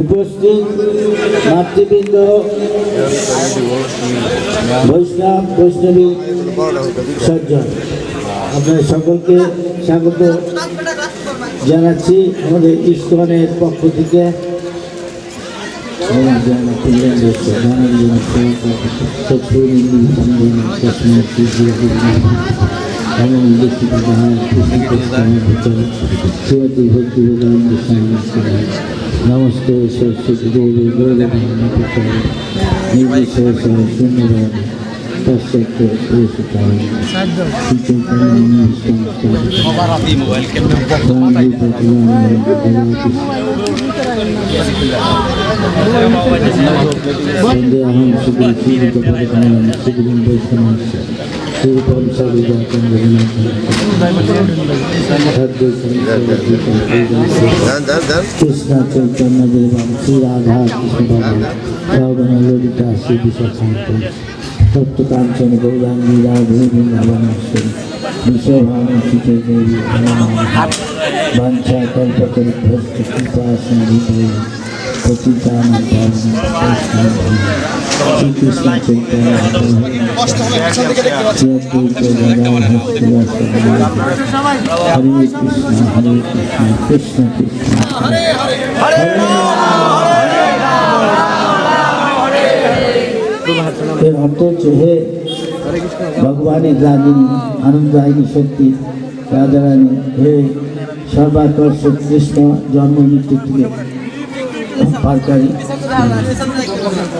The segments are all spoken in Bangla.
উপস্থিত মাতৃবৃন্দ বৈষ্ণব বৈষ্ণবী সজ্জন আপনাদের সকলকে স্বাগত জানাচ্ছি আমাদের ইস্কনের পক্ষ থেকে শ্রীমতী ভক্তি নমস্তে সরস্বতী দেবী গৌরবাণী নির্বিশেষ শূন্যবাদ পশ্চাৎ পুরস্কার মোবাইল ক্যামেরা সন্দেহম সুগুরু শ্রীযুক্ত পদকমলম সুগুরুম বৈষ্ণব শ্রীরূপম সর্বজাতম কৃষ্ণ চৈতন্য দেবম শ্রী রাধা কৃষ্ণ বাবু শ্রাবণ ললিতা শ্রী বিশাখান্ত তত্ত্বকাঞ্চন গৌরাঙ্গী রাধে বৃন্দাবনেশ্বরী বিশ্বভানু হরে কৃষ্ণ। হরে কৃষ্ণ কৃষ্ণ কৃষ্ণ হরে এর অর্থ হচ্ছে হে ভগবানের রাজিনী আনন্দদায়িনী শক্তি রাজারানী হে সর্বাকর্ষক কৃষ্ণ জন্ম মৃত্যু পারকারী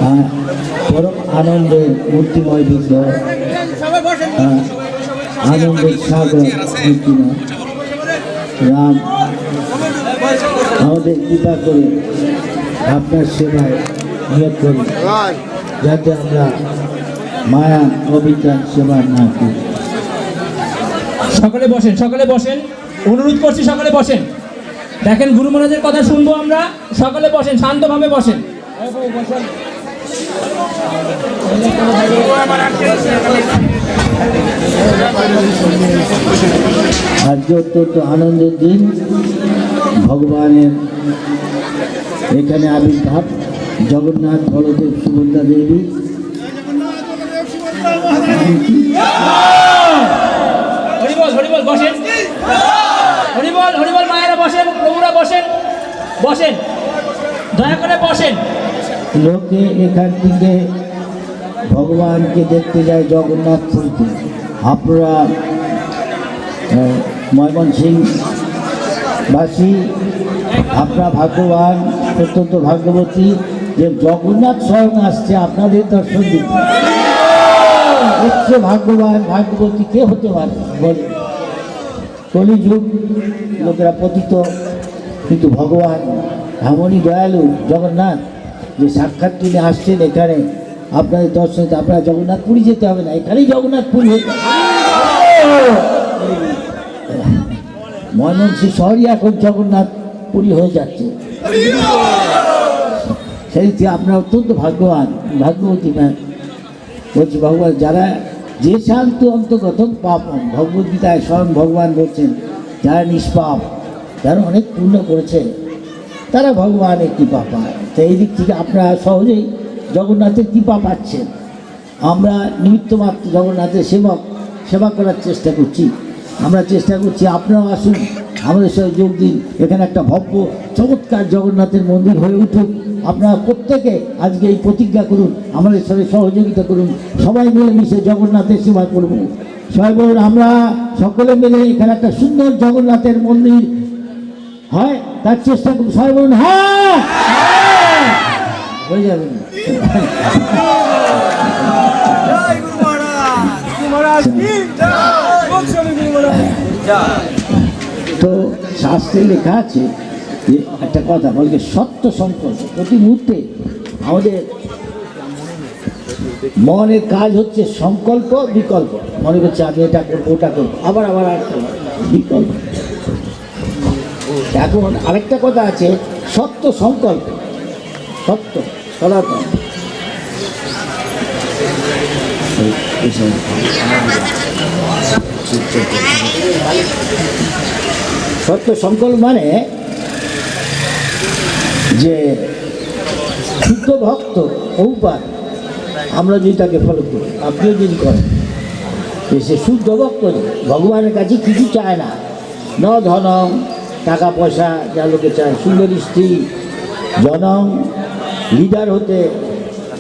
আহ, পরম আনন্দের মূর্তিময় বিগ্রহ আহ, আনন্দের সাগর রাম আমাদের কৃপা করে আপনার সেবায় নিয়োগ করি যাতে আমরা মায়া অবিচার সেবা না করি। সকলে বসেন সকলে বসেন। অনুরোধ করছি সকলে বসেন। দেখেন গুরু মহারাজের কথা শুনব আমরা। সকলে বসেন শান্তভাবে বসেন। আজকে অত্যন্ত আনন্দের দিন ভগবানের এখানে আবির্ভাব জগন্নাথ বলদেব সুভদ্রা দেবী। হরিবল হরিবল বসেন। হরিবল হরিবল মায়েরা বসেন প্রভুরা বসেন বসেন দয়া করে বসেন। লোকে এখান থেকে ভগবানকে দেখতে যায় জগন্নাথ পুরীতে আপনারা আহ, ময়মনসিং বাসী আপনারা ভাগ্যবান অত্যন্ত ভাগ্যবতী যে জগন্নাথ স্বয়ং আসছে আপনাদের দর্শন দিতে। হচ্ছে ভাগ্যবান ভাগ্যবতী কে হতে পারে? বলে কলিযুগ লোকেরা পতিত। কিন্তু ভগবান এমনই দয়ালু জগন্নাথ যে সাক্ষাৎ তিনি আসছেন এখানে। আপনাদের দর্শন আপনারা জগন্নাথ পুরী যেতে হবে না, এখানেই জগন্নাথ পুরী হতে ময়মনসিং শহরই এখন জগন্নাথ পুরী হয়ে যাচ্ছে। সেই আপনারা অত্যন্ত ভাগ্যবান, ভাগ্যবতী ম্যাম বলছি, ভগবান, যারা যে শান্ত অন্তর্গত, পাপ, ভগবদ্গীতায় স্বয়ং ভগবান বলছেন, যারা নিষ্পাপ যারা অনেক পূর্ণ করেছেন। তারা ভগবানের কৃপা পায়। তো এই দিক থেকে আপনারা সহজেই জগন্নাথের কৃপা পাচ্ছেন। আমরা নিমিত্ত মাত্র জগন্নাথের সেবক, সেবা করার চেষ্টা করছি। আমরা চেষ্টা করছি, আপনারাও আসুন, আমাদের সঙ্গে যোগ দিন। এখানে একটা ভব্য, চমৎকার জগন্নাথের মন্দির হয়ে উঠুক। আপনারা প্রত্যেকে আজকে এই প্রতিজ্ঞা করুন, আমাদের সঙ্গে সহযোগিতা করুন। সবাই মিলে মিশে জগন্নাথের সেবা করব। সবাই বলুন, আমরা সকলে মিলে এখানে একটা সুন্দর জগন্নাথের মন্দির হয় তার চেষ্টা করুন সবাই বলুন হ্যাঁ! হ্যাঁ!" যাবে। তো শাস্ত্রে লেখা আছে যে একটা কথা বলছে সত্য সংকল্প। প্রতি মুহূর্তে আমাদের মনের কাজ হচ্ছে সংকল্প বিকল্প। মনে করছে আমি এটা করব ওটা করব আবার আবার আর বিকল্প। এখন আরেকটা কথা আছে, সত্য সংকল্প। সত্য, সনাতন। সত্য সংকল্প মানে যে শুদ্ধ ভক্ত বহুপাত আমরা যদি তাকে ফলো করি, আপনিও যদি করেন। সে শুদ্ধ ভক্ত ভগবানের কাছে কিছু চায় না। ন ধনম টাকা পয়সা যা লোকে চায়। সুন্দর স্ত্রী, জনম লিডার হতে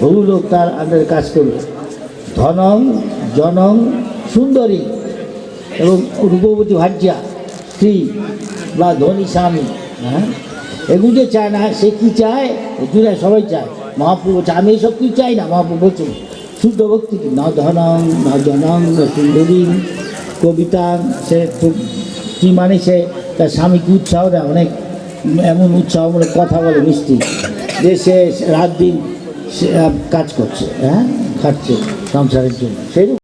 বহু লোক তার আন্ডারে কাজ করবে। ধনম, জনম, সুন্দরী এবং রূপবতী ভাজ্যা, স্ত্রী বা ধনী স্বামী হ্যাঁ? এগুলো যে চায় না, সে কি চায়? এগুলো সবাই চায়। মহাপ্রভু আমি এসব কিছু চাই না? মহাপ্রভু বলছেন শুদ্ধ ভক্তি কি? ন ধনং না জনং না সুন্দরী, কবিতা, সে খুব কি মানে সে তার স্বামীকে উৎসাহ দেয়, অনেক এমন উৎসাহ বলে কথা বলে মিষ্টি। যে সে রাত দিন কাজ করছে হ্যাঁ? খাটছে সংসারের জন্য। সেই